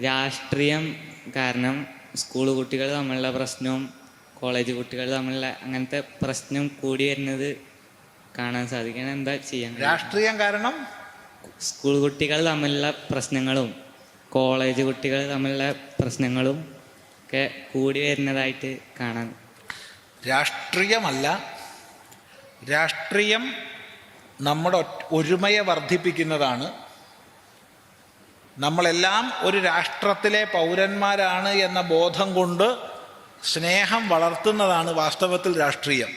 രാഷ്ട്രീയം കാരണം സ്കൂൾ കുട്ടികൾ തമ്മിലുള്ള പ്രശ്നവും കോളേജ് കുട്ടികൾ തമ്മിലുള്ള അങ്ങനത്തെ പ്രശ്നം കൂടി വരുന്നത് കാണാൻ സാധിക്കണം എന്താ ചെയ്യാൻ രാഷ്ട്രീയം കാരണം? സ്കൂൾ കുട്ടികൾ തമ്മിലുള്ള പ്രശ്നങ്ങളും കോളേജ് കുട്ടികൾ തമ്മിലുള്ള പ്രശ്നങ്ങളും ഒക്കെ കൂടി വരുന്നതായിട്ട് കാണാൻ രാഷ്ട്രീയമല്ല. രാഷ്ട്രീയം നമ്മുടെ ഒരുമയെ വർദ്ധിപ്പിക്കുന്നതാണ് നമ്മളെല്ലാം ഒരു രാഷ്ട്രത്തിലെ പൗരന്മാരാണ് എന്ന ബോധം കൊണ്ട് സ്നേഹം വളർത്തുന്നതാണ് വാസ്തവത്തിൽ രാഷ്ട്രീയം.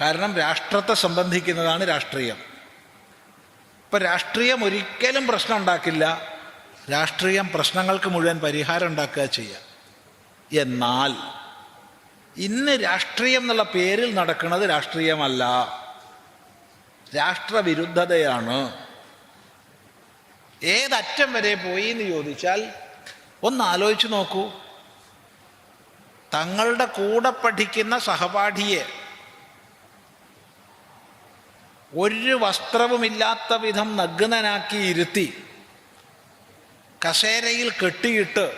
കാരണം രാഷ്ട്രത്തെ സംബന്ധിക്കുന്നതാണ് രാഷ്ട്രീയം. ഇപ്പം രാഷ്ട്രീയം ഒരിക്കലും പ്രശ്നം ഉണ്ടാക്കില്ല. രാഷ്ട്രീയം പ്രശ്നങ്ങൾക്ക് മുഴുവൻ പരിഹാരം ഉണ്ടാക്കുക ചെയ്യുക എന്നാൽ ഇന്ന് രാഷ്ട്രീയം എന്നുള്ള പേരിൽ നടക്കുന്നത് രാഷ്ട്രീയമല്ല. രാഷ്ട്രവിരുദ്ധതയാണ്. ഏതറ്റം വരെ പോയി എന്ന് ചോദിച്ചാൽ ഒന്ന് ആലോചിച്ചു നോക്കൂ. തങ്ങളുടെ കൂടെ പഠിക്കുന്ന സഹപാഠിയെ ഒരു വസ്ത്രവുമില്ലാത്ത വിധം നഗ്നനാക്കി ഇരുത്തി കസേരയിൽ കെട്ടിയിട്ട്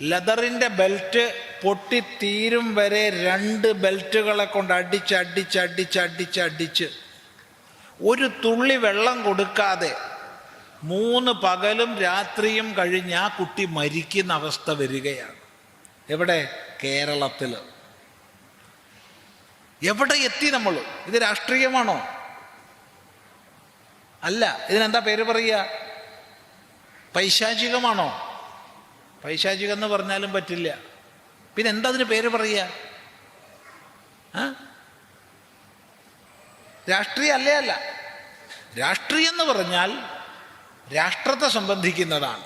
ലെതറിന്റെ ബെൽറ്റ് പൊട്ടിത്തീരും വരെ രണ്ട് ബെൽറ്റുകളെ കൊണ്ട് അടിച്ച് അടിച്ച് അടിച്ച് അടിച്ച് അടിച്ച് ഒരു തുള്ളി വെള്ളം കൊടുക്കാതെ മൂന്ന് പകലും രാത്രിയും കഴിഞ്ഞ് ആ കുട്ടി മരിക്കുന്ന അവസ്ഥ വരികയാണ്. എവിടെ? കേരളത്തിൽ. എവിടെ എത്തി നമ്മൾ? ഇത് രാഷ്ട്രീയമാണോ? അല്ല ഇതിനെന്താ പേര് പറയുക? പൈശാചികമാണോ? പൈശാചികം എന്ന് പറഞ്ഞാലും പറ്റില്ല. പിന്നെ എന്താ അതിന് പേര് പറയുക? രാഷ്ട്രീയം അല്ലേ അല്ല. രാഷ്ട്രീയം എന്ന് പറഞ്ഞാൽ രാഷ്ട്രത്തെ സംബന്ധിക്കുന്നതാണ്.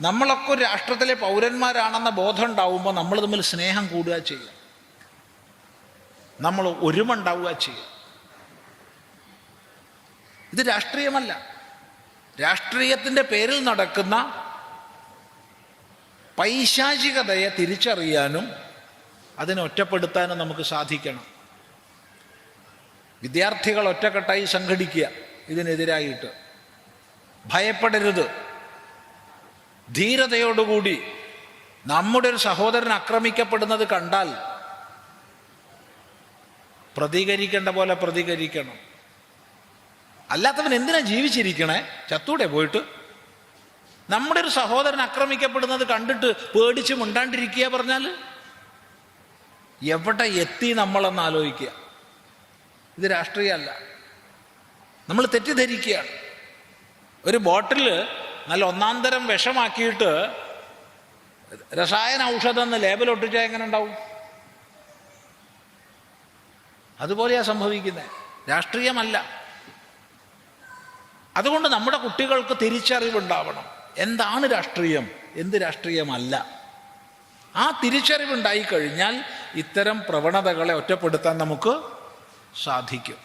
നമ്മളൊക്കെ ഒരു രാഷ്ട്രത്തിലെ പൗരന്മാരാണെന്ന ബോധം ഉണ്ടാവുമ്പോൾ നമ്മൾ തമ്മിൽ സ്നേഹം കൂടുക ചെയ്യുക നമ്മൾ ഒരുമ ഉണ്ടാവുക ചെയ്യുക ഇത് രാഷ്ട്രീയമല്ല. രാഷ്ട്രീയത്തിന്റെ പേരിൽ നടക്കുന്ന പൈശാചികതയെ തിരിച്ചറിയാനും അതിനെ ഒറ്റപ്പെടുത്താനും നമുക്ക് സാധിക്കണം. വിദ്യാർത്ഥികൾ ഒറ്റക്കെട്ടായി സംഘടിക്കുക ഇതിനെതിരായിട്ട്. ഭയപ്പെടരുത്. ധീരതയോടുകൂടി നമ്മുടെ ഒരു സഹോദരൻ ആക്രമിക്കപ്പെടുന്നത് കണ്ടാൽ പ്രതികരിക്കേണ്ട പോലെ പ്രതികരിക്കണം. അല്ലാത്തവൻ എന്തിനാ ജീവിച്ചിരിക്കണേ? ചത്തൂടെ പോയിട്ട്. നമ്മുടെ ഒരു സഹോദരൻ ആക്രമിക്കപ്പെടുന്നത് കണ്ടിട്ട് പേടിച്ച് മിണ്ടാണ്ടിരിക്കുക പറഞ്ഞാൽ എവിടെ എത്തി നമ്മളെന്ന് ആലോചിക്കുക. ഇത് രാഷ്ട്രീയമല്ല. നമ്മൾ തെറ്റിദ്ധരിക്കുകയാണ്. ഒരു ബോട്ടിൽ നല്ല ഒന്നാം തരം വിഷമാക്കിയിട്ട് രസായന ഔഷധം എന്ന് ലേബൽ ഒട്ടിച്ചാൽ എങ്ങനെ ഉണ്ടാവും? അതുപോലെയാണ് സംഭവിക്കുന്നത് രാഷ്ട്രീയമല്ല. അതുകൊണ്ട് നമ്മുടെ കുട്ടികൾക്ക് തിരിച്ചറിവുണ്ടാവണം. എന്താണ് രാഷ്ട്രീയം? എന്ത് രാഷ്ട്രീയമല്ല? ആ തിരിച്ചറിവുണ്ടായി കഴിഞ്ഞാൽ ഇത്തരം പ്രവണതകളെ ഒറ്റപ്പെടുത്താൻ നമുക്ക് സാധിക്കും.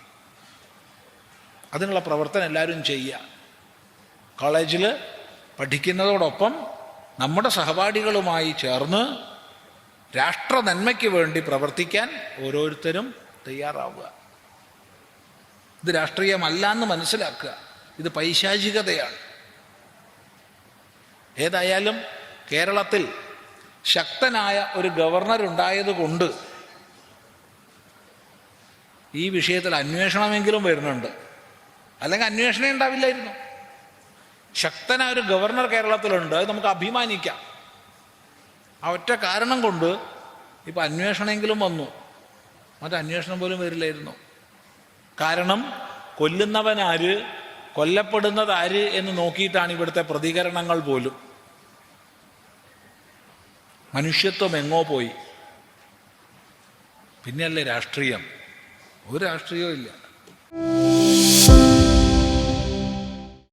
അതിനുള്ള പ്രവർത്തനം എല്ലാവരും ചെയ്യുക. കോളേജിൽ പഠിക്കുന്നതോടൊപ്പം നമ്മുടെ സഹപാഠികളുമായി ചേർന്ന് രാഷ്ട്ര നന്മയ്ക്ക് വേണ്ടി പ്രവർത്തിക്കാൻ ഓരോരുത്തരും തയ്യാറാവുക. ഇത് രാഷ്ട്രീയമല്ല എന്ന് മനസ്സിലാക്കുക. ഇത് പൈശാചികതയാണ്. ഏതായാലും കേരളത്തിൽ ശക്തനായ ഒരു ഗവർണർ ഉണ്ടായതുകൊണ്ട് ഈ വിഷയത്തിൽ അന്വേഷണമെങ്കിലും വരുന്നുണ്ട്. അല്ലെങ്കിൽ അന്വേഷണം ഉണ്ടാവില്ലായിരുന്നു. ശക്തനായ ഒരു ഗവർണർ കേരളത്തിലുണ്ട് അത് നമുക്ക് അഭിമാനിക്കാം. ആ ഒറ്റ കാരണം കൊണ്ട് ഇപ്പം അന്വേഷണമെങ്കിലും വന്നു. മറ്റേ അന്വേഷണം പോലും വരില്ലായിരുന്നു. കാരണം കൊല്ലുന്നവനാര് കൊല്ലപ്പെടുന്നതാര് എന്ന് നോക്കിയിട്ടാണ് ഇവിടുത്തെ പ്രതികരണങ്ങൾ പോലും. മനുഷ്യത്വം എങ്ങോ പോയി. പിന്നെയല്ലേ രാഷ്ട്രീയം. ഒരു രാഷ്ട്രീയവും ഇല്ല.